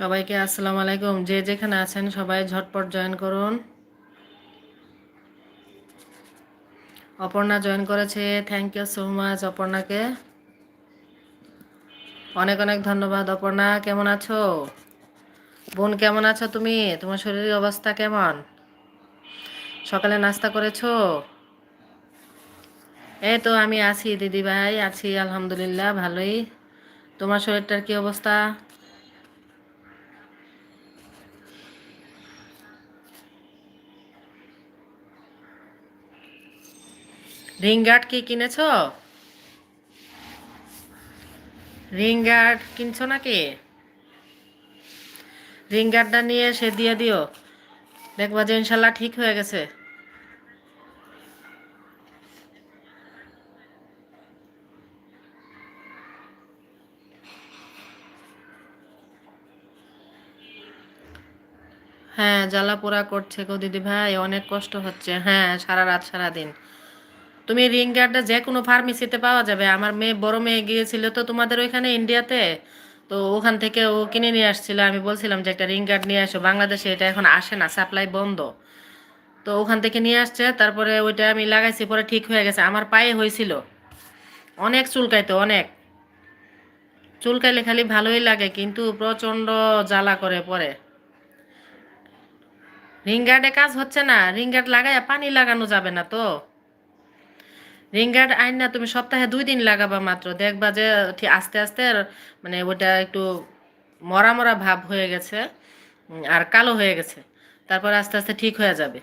সবাইকে আসসালামু আলাইকুম। যে যেখানে আছেন সবাই ঝটপট জয়েন করুন। অপর্ণা জয়েন করেছে। থ্যাংক ইউ সো মাচ অপর্ণাকে। অনেক অনেক ধন্যবাদ অপর্ণা। কেমন আছো? বোন, কেমন আছো তুমি? তোমার শরীরের অবস্থা কেমন? সকালে নাস্তা করেছ? এই তো আমি আছি দিদি ভাই আছি আলহামদুলিল্লাহ, ভালোই। তোমার শরীরটার কি অবস্থা? রিং গার্ড কি কিনেছ? রিং গার্ড কিনছো নাকি? রিং গার্ডটা নিয়ে সে দিয়ে দিও। দেখবা যে ইনশাল্লাহ ঠিক হয়ে গেছে। হ্যাঁ জ্বালা পোড়া করছে গো দিদি ভাই, অনেক কষ্ট হচ্ছে। হ্যাঁ সারা রাত সারা দিন তুমি রিং গার্ডটা যে কোনো ফার্মেসিতে পাওয়া যাবে। আমার মেয়ে বড় মেয়ে গিয়েছিল তো তোমাদের ওইখানে ইন্ডিয়াতে। তো ওখান থেকে ও কিনে নিয়ে আসছিল। আমি বলছিলাম যে একটা রিং গার্ড নিয়ে আসো। বাংলাদেশে এটা এখন আসে না, সাপ্লাই বন্ধ। তো ওখান থেকে নিয়ে আসছে। তারপরে ওইটা আমি লাগাইছি, পরে ঠিক হয়ে গেছে। আমার পায়ে হয়েছিল। অনেক চুলকাইতো, অনেক। চুলকাইলে খালি ভালোই লাগে, কিন্তু প্রচণ্ড জ্বালা করে পরে। রিং গার্ডে কাজ হচ্ছে না। রিং গার্ড লাগাইয়া পানি লাগানো যাবে না তো। রিং গার্ড আইন না, তুমি সপ্তাহে দুই দিন লাগাবা মাত্র। দেখবা যে আস্তে আস্তে মানে ওটা একটু মরা মরা ভাব হয়ে গেছে আর কালো হয়ে গেছে। তারপর আস্তে আস্তে ঠিক হয়ে যাবে।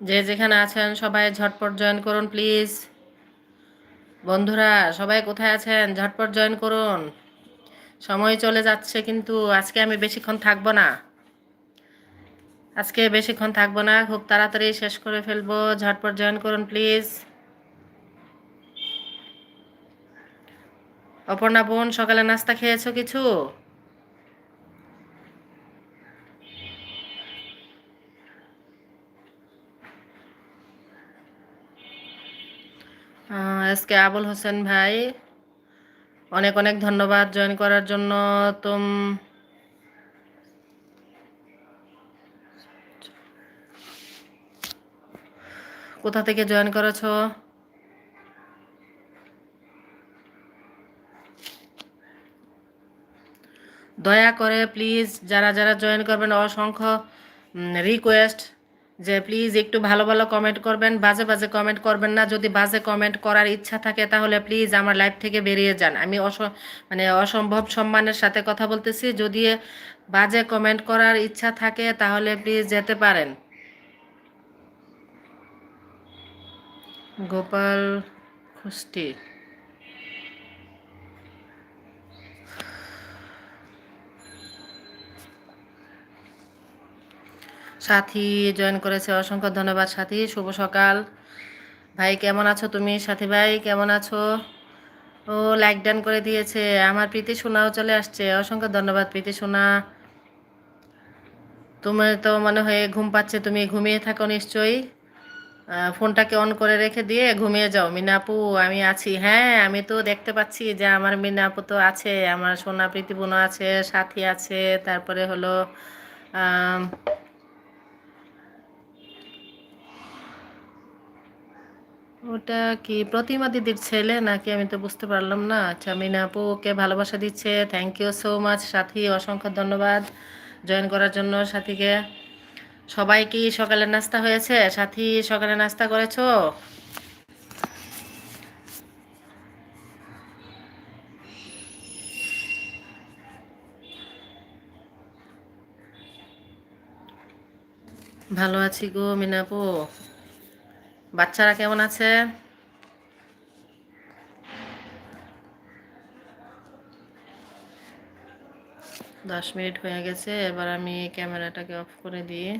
যে যেখানে আছেন, সবাই ঝটপট জয়েন করুন, প্লিজ। বন্ধুরা, সবাই কোথায় আছেন? ঝটপট জয়েন করুন। সময় চলে যাচ্ছে, কিন্তু আজকে আমি বেশিক্ষণ থাকব না। আজকে বেশিক্ষণ থাকব না, খুব তাড়াতাড়ি শেষ করে ফেলব। ঝটপট জয়েন করুন, প্লিজ। অপর্ণা বোন, সকালে নাস্তা খেয়েছো কিছু? আজকে আবুল হোসেন ভাই অনেক অনেক ধন্যবাদ জয়েন করার জন্য। তুম কোথা থেকে জয়েন করেছ? দয়া করে প্লিজ যারা যারা জয়েন করবেন, অসংখ্য রিকোয়েস্ট যে প্লিজ একটু ভালো ভালো কমেন্ট করবেন, বাজে বাজে কমেন্ট করবেন না। যদি বাজে কমেন্ট করার ইচ্ছা থাকে তাহলে প্লিজ আমার লাইফ থেকে বেরিয়ে যান। আমি অস মানে অসম্ভব সম্মানের সাথে কথা বলতেছি। যদি বাজে কমেন্ট করার ইচ্ছা থাকে তাহলে প্লিজ যেতে পারেন। গোপাল খুষ্টি সাথী জয়েন করেছে, অসংখ্য ধন্যবাদ সাথী, শুভ সকাল। ভাই, কেমন আছো তুমি? সাথী ভাই, কেমন আছো? ও লাইক ডান করে দিয়েছে। আমার প্রীতি সোনাও চলে আসছে। অসংখ্য ধন্যবাদ প্রীতি সোনা। তোমার তো মনে হয় ঘুম পাচ্ছে, তুমি ঘুমিয়ে থাকো নিশ্চয়ই। ফোনটাকে অন করে রেখে দিয়ে ঘুমিয়ে যাও। মিনাপু, আমি আছি। হ্যাঁ আমি তো দেখতে পাচ্ছি যে আমার মিনাপু তো আছে, আমার সোনা প্রীতি বোনও আছে, সাথী আছে, তারপরে হলো ওটা কি প্রতিমা দিদির ছেলে? নাকি আমি তো বুঝতে পারলাম না। আচ্ছা মিনা আপু ওকে ভালোবাসা দিচ্ছে। থ্যাংক ইউ সো মাচ সাথী। অসংখ্য ধন্যবাদ জয়েন করার জন্য সাথীকে। সবাই কি সকালে নাস্তা হয়েছে? সাথী, সকালে নাস্তা করেছ? ভালো আছি গো মিনা আপু। বাচ্চারা কেমন আছে? দশ মিনিট হয়ে গেছে, এবার আমি ক্যামেরাটাকে অফ করে দিই।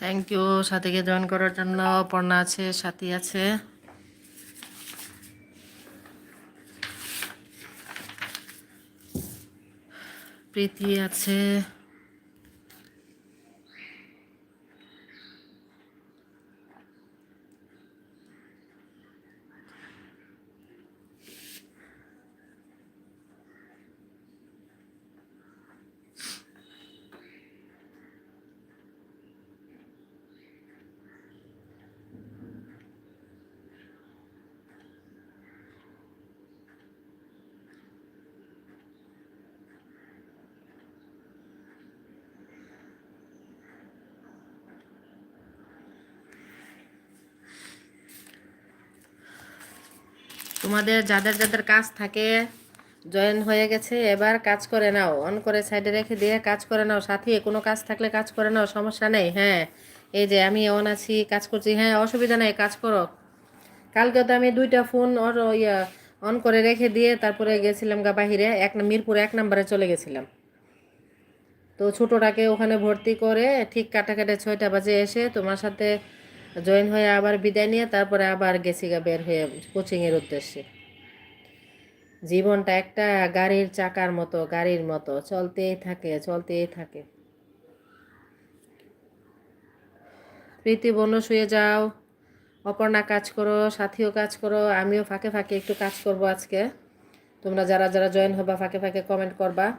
থ্যাংক ইউ সাথীকে জয়েন করার জন্য। পর্ণা আছে, সাথী আছে। প্রীতি আছে। তোমাদের যাদের যাদের কাজ থাকে জয়েন হয়ে গেছে, এবার কাজ করে নাও। অন করে সাইডে রেখে দিয়ে কাজ করে নাও। সাথী, কোনো কাজ থাকলে কাজ করে নাও, সমস্যা নেই হ্যাঁ। এই যে আমি অন আছি, কাজ করছি হ্যাঁ অসুবিধা নেই, কাজ করো। কালকে তো আমি দুইটা ফোন ওর ইয়া অন করে রেখে দিয়ে তারপরে গেছিলাম গা বাহিরে, এক মিরপুর এক নম্বরে চলে গেছিলাম। তো ছোটোটাকে ওখানে ভর্তি করে ঠিক কাটাকাটি ছয়টা বাজে এসে তোমার সাথে জয়েন হয়ে আবার বিদায় নিয়ে তারপরে আবার গেছি গা বের হয়ে কোচিংয়ের উদ্দেশ্যে। জীবনটা একটা গাড়ির চাকার মতো, গাড়ির মতো। চলতেই থাকে চলতেই থাকে। প্রীতি, বনু, শুয়ে যাও। অপর্ণা, কাজ করো। সাথীও কাজ করো। আমিও ফাঁকে ফাঁকে একটু কাজ করব আজকে। তোমরা যারা যারা জয়েন হবা, ফাঁকে ফাঁকে কমেন্ট করবা।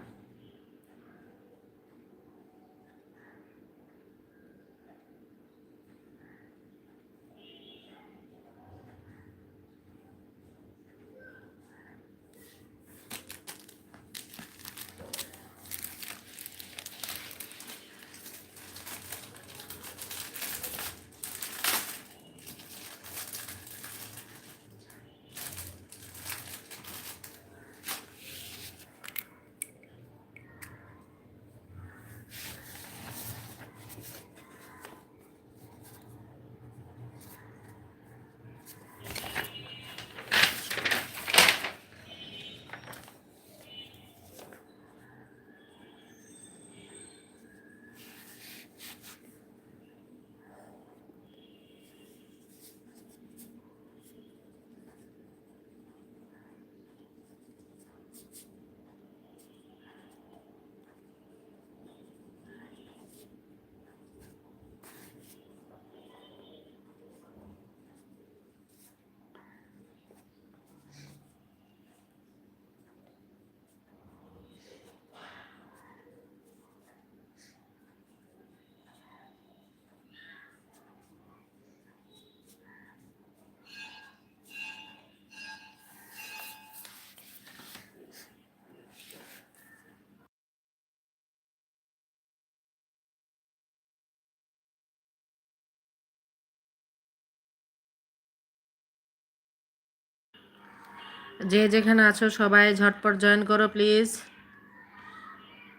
যে যেখানে আছো সবাই ঝটপট জয়েন করো, প্লিজ।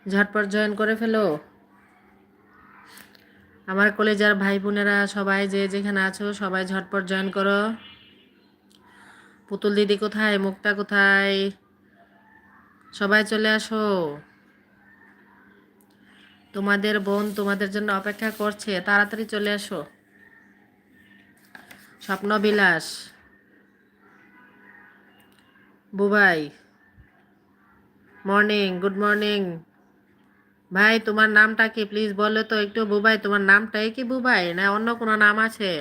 ঝটপট জয়েন করে ফেলো। আমার কলেজার ভাই বোনেরা সবাই যে যেখানে আছো সবাই ঝটপট জয়েন করো। পুতুল দিদি কোথায়? মুক্তা কোথায়? সবাই চলে আসো। তোমাদের বোন তোমাদের জন্য অপেক্ষা করছে। তাড়াতাড়ি চলে আসো। স্বপ্ন বিলাস বুবাই। মর্নিং গুড মর্নিং ভাই, তোমার নামটা কি? প্লিজ বলো তো একটু বুবাই, তোমার নামটাই কি বুবাই? না, অন্য কোনো নাম আছে?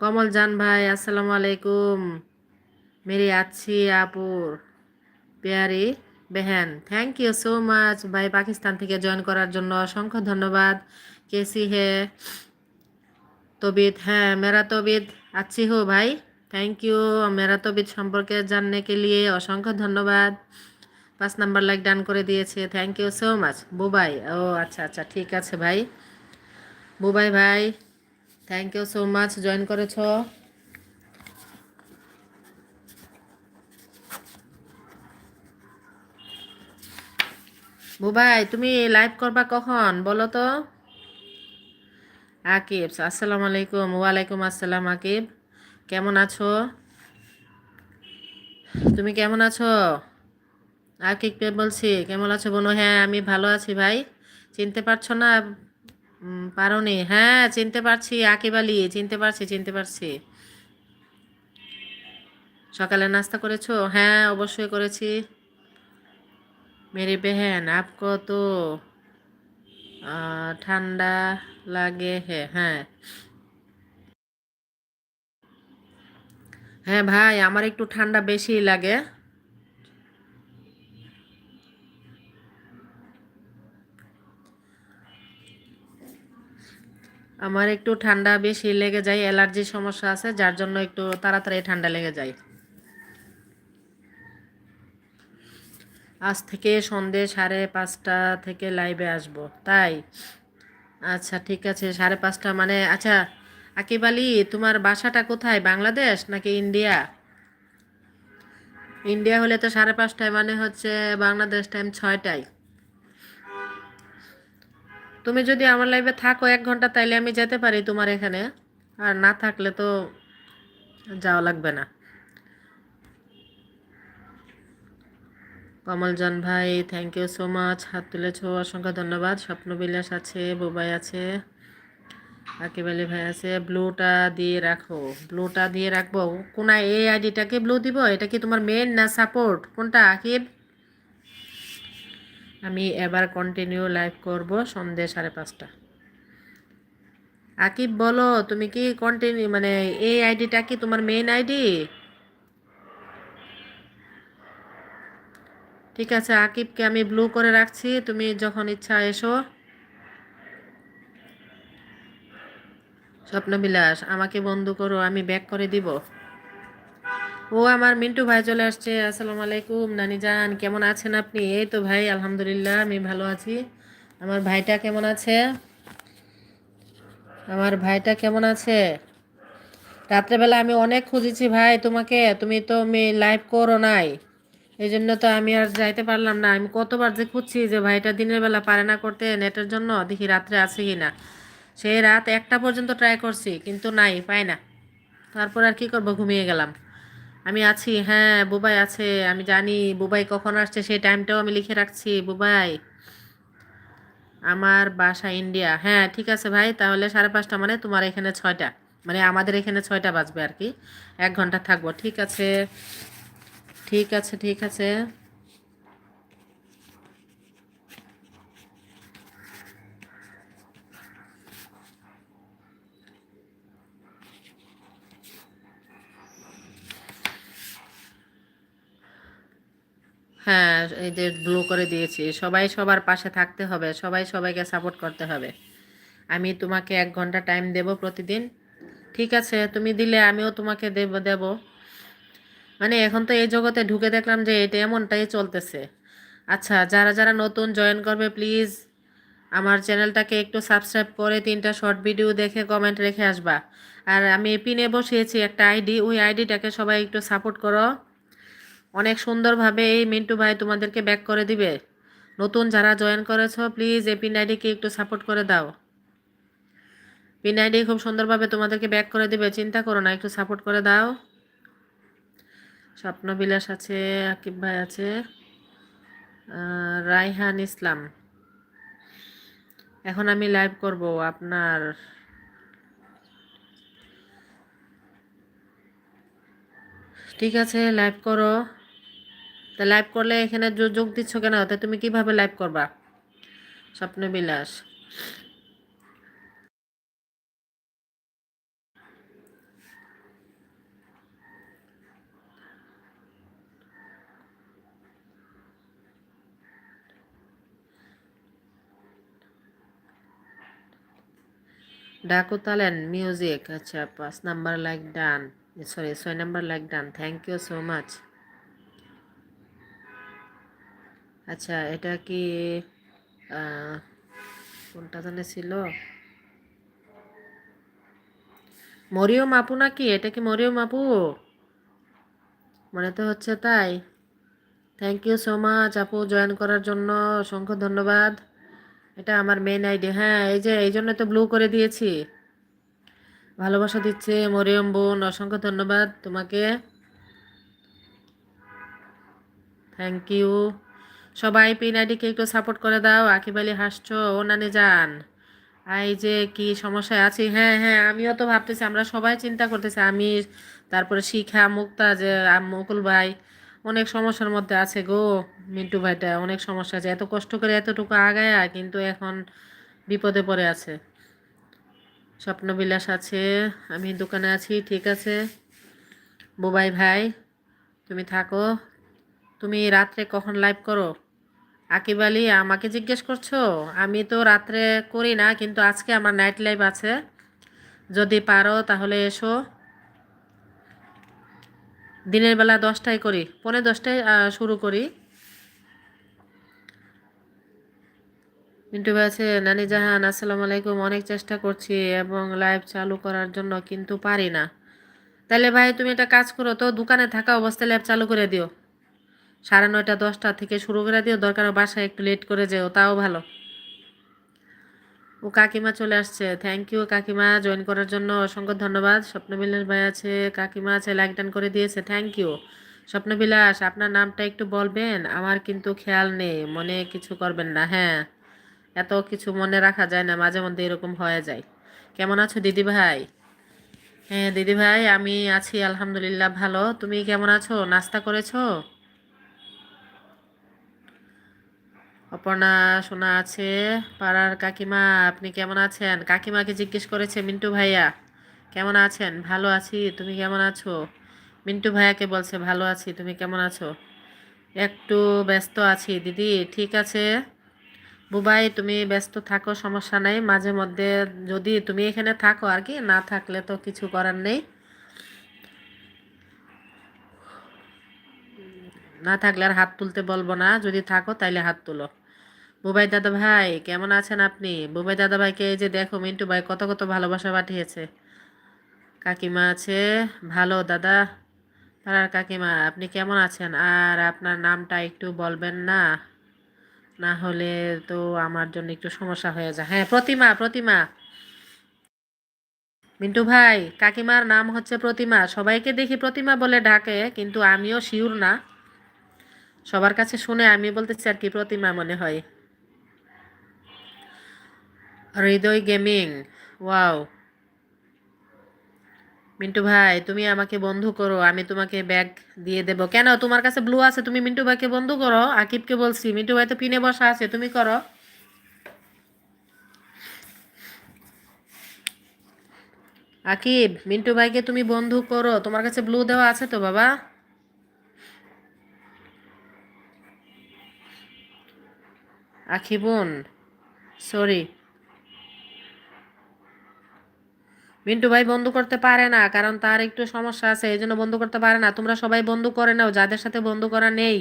কমল জান ভাই, আসসালামু আলাইকুম। মেরি আছি, আপুর। পেয়ারি, বেহেন থ্যাংক ইউ সো মাচ ভাই, পাকিস্তান থেকে জয়েন করার জন্য অসংখ্য ধন্যবাদ। কেসি হে তবিদ হ্যাঁ মেরা তবিদ আচ্ছি হো ভাই। থ্যাংক ইউ मेरा সম্পর্কে জাননে কে লিয়ে অসংখ্য ধন্যবাদ। পাঁচ নাম্বার লাইক ডান করে দিয়েছে। Thank you so much Bubai. ও আচ্ছা আচ্ছা ঠিক আছে ভাই। বুবাই ভাই thank you so much join করেছ। বুবাই, তুমি লাইভ করবা কখন? বলো তো। আকিব, আসসালামু আলাইকুম। ওয়ালাইকুম আসসালাম, আকিব। কেমন আছো? তুমি কেমন আছো? আকিক পে বলছি? কেমন আছো বোনো? হ্যাঁ আমি ভালো আছি ভাই। চিনতে পারছ না? পারো নি হ্যাঁ চিনতে পারছি। আকিব আলী, চিনতে পারছি চিনতে পারছি। সকালে নাস্তা করেছ? হ্যাঁ অবশ্যই করেছি। মেরি বেহেন আপ কত ঠান্ডা লাগে হ্যাঁ হ্যাঁ। হ্যাঁ ভাই, আমার একটু ঠান্ডা বেশি লাগে। আমার একটু ঠান্ডা বেশি লেগে যায় অ্যালার্জির সমস্যা আছে, যার জন্য একটু তাড়াতাড়ি ঠান্ডা লেগে যায়। আজ থেকে সন্ধে সাড়ে পাঁচটা থেকে লাইভে আসব, তাই? আচ্ছা ঠিক আছে, সাড়ে পাঁচটা মানে আচ্ছা আকিব আলী, তোমার বাসাটা কোথায়, বাংলাদেশ নাকি ইন্ডিয়া? ইন্ডিয়া হলে তো সাড়ে পাঁচটায় মানে হচ্ছে বাংলাদেশ টাইম ছয়টায়। তুমি যদি আমার লাইভে থাকো এক ঘণ্টা, তাইলে আমি যেতে পারি তোমার এখানে। আর না থাকলে তো যাওয়া লাগবে না। কমলজন ভাই থ্যাংক ইউ সো মাচ হাত তুলেছো, অসংখ্য ধন্যবাদ। স্বপ্নবিলাস আছে, বোবাই আছে। আকিব আলী ভাই আছে, ব্লুটা দিয়ে রাখো। ব্লুটা দিয়ে রাখব। কোন এই আইডিটাকে ব্লু দিব? এটা কি তোমার মেন না সাপোর্ট কোনটা আকিব আমি এবার কন্টিনিউ লাইভ করব সন্ধ্যে সাড়ে পাঁচটা। আকিব, বলো, তুমি কি কন্টিনিউ মানে এই আইডিটা কি তোমার মেইন আইডি? ঠিক আছে, আকিবকে আমি ব্লু করে রাখছি। তুমি যখন ইচ্ছা এসো। স্বপ্নবিলাস, আমাকে বন্ধু করো, আমি ব্যাক করে দিব। ও আমার মিন্টু ভাই চলে আসছে, আসসালামু আলাইকুম, নানি জান, কেমন আছেন আপনি? এই তো ভাই, আলহামদুলিল্লাহ, আমি ভালো আছি। আমার ভাইটা কেমন আছে? আমার ভাইটা কেমন আছে? রাত্রেবেলা আমি অনেক খুঁজেছি ভাই তোমাকে, তুমি তো আমি লাইভ করো নাই। এই জন্য তো আমি আর যাইতে পারলাম না। আমি কতবার যে খুঁজছি যে ভাইটা দিনের বেলা পারে না করতে, নেটের জন্য দেখি রাত্রে আছে কি না সেই রাত একটা পর্যন্ত ট্রাই করছি, কিন্তু নাই, পাই না। তারপর আর কি করব, ঘুমিয়ে গেলাম। আমি আছি হ্যাঁ বুবাই আছে, আমি জানি বুবাই কখন আসছে, সেই টাইমটাও আমি লিখে রাখছি, বুবাই। আমার বাসা ইন্ডিয়া হ্যাঁ ঠিক আছে ভাই, তাহলে সাড়ে পাঁচটা মানে তোমার এখানে ছয়টা। মানে আমাদের এখানে ছয়টা বাজবে আর কি। এক ঘণ্টা থাকব, ঠিক আছে? ঠিক আছে ঠিক আছে। হ্যাঁ যে ব্লু করে দিয়েছি। সবাই সবার পাশে থাকতে হবে, সবাই সবাইকে সাপোর্ট করতে হবে। আমি তোমাকে এক ঘণ্টা টাইম দেব প্রতিদিন। ঠিক আছে, তুমি দিলে আমিও তোমাকে দেব দেব। মানে এখন তো এই জগতে ঢুকে দেখলাম যে এটা এমনটাই চলতেছে। আচ্ছা যারা যারা নতুন জয়েন করবে প্লিজ আমার চ্যানেলটাকে একটু সাবস্ক্রাইব করে তিনটা শর্ট ভিডিও দেখে কমেন্ট রেখে আসবা। আর আমি পিনে বসিয়েছি একটা আইডি ওই আইডিটাকে সবাই একটু সাপোর্ট করো। অনেক সুন্দরভাবে এই মিন্টু ভাই তোমাদেরকে ব্যাক করে দিবে। নতুন যারা জয়েন করেছ প্লিজ এই পিন আইডিকে একটু সাপোর্ট করে দাও। পিন আইডি খুব সুন্দরভাবে তোমাদেরকে ব্যাক করে দিবে, চিন্তা করো না, একটু সাপোর্ট করে দাও। স্বপ্নবিলাস আছে, আকিব ভাই আছে রাইহান ইসলাম। এখন আমি লাইভ করব আপনার ঠিক আছে লাইভ করো। তা লাইভ করলে এখানে যোগ দিচ্ছ কেন? তা তুমি কীভাবে লাইভ করবা? স্বপ্ন বিলাস ডাকু তালেন মিউজিক আচ্ছা পাঁচ নাম্বার লাইক ডান সরি ছয় number like done thank you so much আচ্ছা এটা কি কোনটা জানে ছিল? মরিয়ম আপু নাকি? এটা কি মরিয়ম আপু? মনে তো হচ্ছে তাই। থ্যাংক ইউ সো মাচ আপু জয়েন করার জন্য, অসংখ্য ধন্যবাদ। এটা আমার মেন আইডি হ্যাঁ এই যে, এই জন্য তো ব্লু করে দিয়েছি। ভালোবাসা দিচ্ছে মরিয়ম বোন, অসংখ্য ধন্যবাদ তোমাকে। থ্যাংক ইউ সবাই পিন আইডিকে একটু সাপোর্ট করে দাও, আকিব আলী হাসছো ও নানি যান। আই যে কি সমস্যায় আছি? হ্যাঁ হ্যাঁ আমিও তো ভাবতেছি, আমরা সবাই চিন্তা করতেছি আমি তারপরে শিখা মুক্তা যে মুকুল ভাই, অনেক সমস্যার মধ্যে আছে গো মিন্টু ভাইটা, অনেক সমস্যা আছে। এত কষ্ট করে এতটুকু আগায়া কিন্তু এখন বিপদে পড়ে আছে। স্বপ্নবিলাস আছে, আমি দোকানে আছি, ঠিক আছে। বুবাই ভাই, তুমি থাকো। তুমি রাত্রে কখন লাইভ করো? আকিব আলী, আমাকে জিজ্ঞেস করছ? আমি তো রাত্রে করি না, কিন্তু আজকে আমার নাইট লাইভ আছে। যদি পারো তাহলে এসো। দিনের বেলা দশটায় করি, পৌনে দশটায় শুরু করি। মিন্টু ভাই আছে, নানি জাহান, আসসালামু আলাইকুম, অনেক চেষ্টা করছি এবং লাইভ চালু করার জন্য, কিন্তু পারি না। তাহলে ভাই, তুমি একটা কাজ করো, তো দোকানে থাকা অবস্থায় লাইভ চালু করে দিও। সাড়ে নয়টা, দশটা থেকে শুরু করে দিও। দরকার বাসায় একটু লেট করে যেও, তাও ভালো। ও কাকিমা চলে আসছে। থ্যাংক ইউ কাকিমা জয়েন করার জন্য অসংখ্য ধন্যবাদ। স্বপ্নবিলাস ভাই আছে, কাকিমা আছে লাইক ডান করে দিয়েছে। থ্যাংক ইউ স্বপ্নবিলাস, আপনার নামটা একটু বলবেন? আমার কিন্তু খেয়াল নেই, মনে কিছু করবেন না। হ্যাঁ এত কিছু মনে রাখা যায় না, মাঝে মধ্যে এরকম হয়ে যায়। কেমন আছো দিদি ভাই? হ্যাঁ দিদি ভাই, আমি আছি, আলহামদুলিল্লাহ, ভালো। তুমি কেমন আছো? নাস্তা করেছ? অপর্ণা শোনা আছে, পাড়ার কাকিমা, আপনি কেমন আছেন? কাকিমাকে জিজ্ঞেস করেছে মিন্টু ভাইয়া, কেমন আছেন? ভালো আছি, তুমি কেমন আছো? মিন্টু ভাইয়াকে বলছে, ভালো আছি, তুমি কেমন আছো? একটু ব্যস্ত আছি, দিদি, ঠিক আছে? বুবাই, তুমি ব্যস্ত থাকো, সমস্যা নাই। মাঝে মধ্যে যদি তুমি এখানে থাকো আর কি, না থাকলে তো কিছু করার নেই। না থাকলে আর হাত তুলতে বলব না। যদি থাকো তাইলে হাত তুলো। বুবাই দাদা ভাই, কেমন আছেন আপনি? বুবাই দাদা ভাইকে এই যে দেখো, মিন্টু ভাই কত কত ভালোবাসা পাঠিয়েছে। কাকিমা আছে? ভালো দাদা। পাড়ার কাকিমা, আপনি কেমন আছেন? আর আপনার নামটা একটু বলবেন না? না হলে তো আমার জন্য একটু সমস্যা হয়ে যায়। হ্যাঁ প্রতিমা প্রতিমা। মিন্টু ভাই, কাকিমার নাম হচ্ছে প্রতিমা। সবাইকে দেখি প্রতিমা বলে ডাকে, কিন্তু আমিও শিওর না। সবার কাছে শুনে আমি বলতেছি আর কি প্রতিমা মনে হয়। হৃদয় গেমিং, ওয়াও। মিন্টু ভাই, তুমি আমাকে বন্ধু করো, আমি তোমাকে ব্যাগ দিয়ে দেব। কেন? তোমার কাছে ব্লু আছে, তুমি মিন্টু ভাইকে বন্ধু করো। আকিবকে বলছি, মিন্টু ভাই তো পিনে বসা আছে, তুমি করো। আকিব, মিন্টু ভাইকে তুমি বন্ধু করো। তোমার কাছে ব্লু দেওয়া আছে তো, বাবা? আখিবুন সরি মিন্টু ভাই বন্ধু করতে পারে না, কারণ তার একটু সমস্যা আছে, এই জন্য বন্ধু করতে পারে না। তোমরা সবাই বন্ধু করে নাও, যাদের সাথে বন্ধু করা নেই।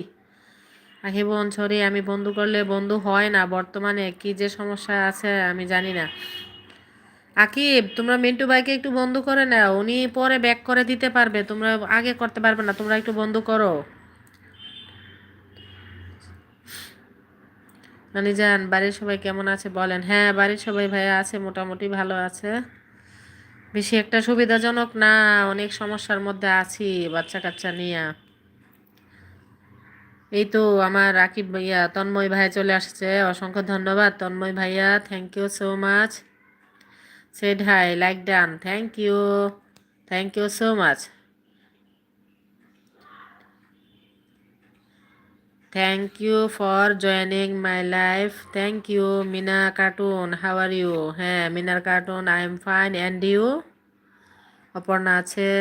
আখিবুন সরি, আমি বন্ধু করলে বন্ধু হয় না, বর্তমানে কি যে সমস্যা আছে আমি জানি না। আকিব, তোমরা মিন্টু ভাইকে একটু বন্ধু করে নাও, উনি পরে ব্যাক করে দিতে পারবে, তোমরা আগে করতে পারবে না, তোমরা একটু বন্ধু করো। নানি যান বাড়ির সবাই কেমন আছে বলেন? হ্যাঁ বাড়ির সবাই ভাইয়া আছে, মোটামুটি ভালো আছে। বেশি একটা সুবিধাজনক? না, অনেক সমস্যার মধ্যে আছি বাচ্চা কাচ্চা নিয়ে। এই তো আমার রাকিব ভাইয়া, তন্ময় ভাই চলে আসছে। অসংখ্য ধন্যবাদ তন্ময় ভাইয়া thank you so much said hi like done thank you thank you so much thank you for joining my life thank you Mina cartoon how are you হ্যাঁ মিনার cartoon I am fine and you Aparna আছে,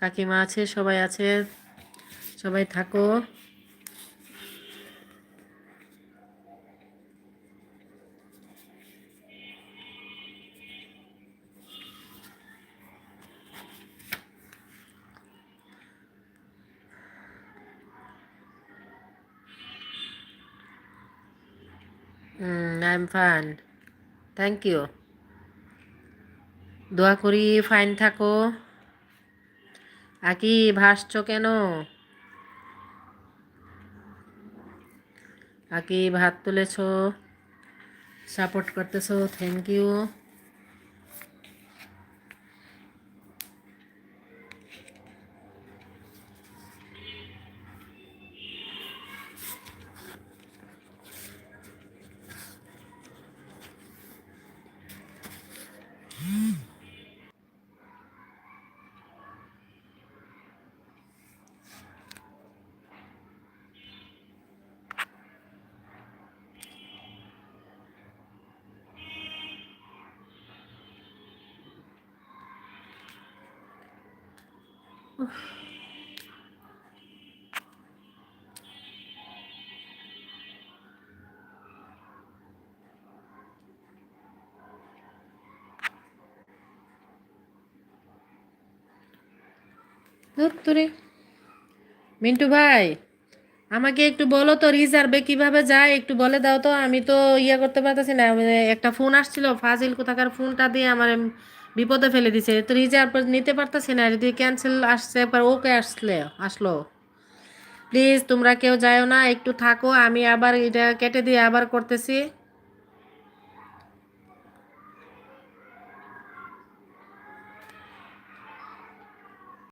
কাকিমা আছে, সবাই আছে, সবাই থাকো। I I'm fine thank you দোয়া করি ফাইন থাকো। আকি, ভাসছ কেন? আকি, ভাত তুলেছ। সাপোর্ট করতেছো থ্যাংক ইউ মিন্টু ভাই, আমাকে একটু বলো তো রিজার্ভে কীভাবে যায়? একটু বলে দাও তো, আমি তো ইয়া করতে পারতেছি না। মানে একটা ফোন আসছিল, ফাজিল কোথাকার ফোনটা দিয়ে আমার বিপদে ফেলে দিছে। তো রিজার্ভ নিতে পারতেছি না, যদি ক্যান্সেল আসছে, এবার ওকে আসলে, আসলো। প্লিজ তোমরা কেউ যাও না, একটু থাকো, আমি আবার এটা কেটে দিয়ে আবার করতেছি।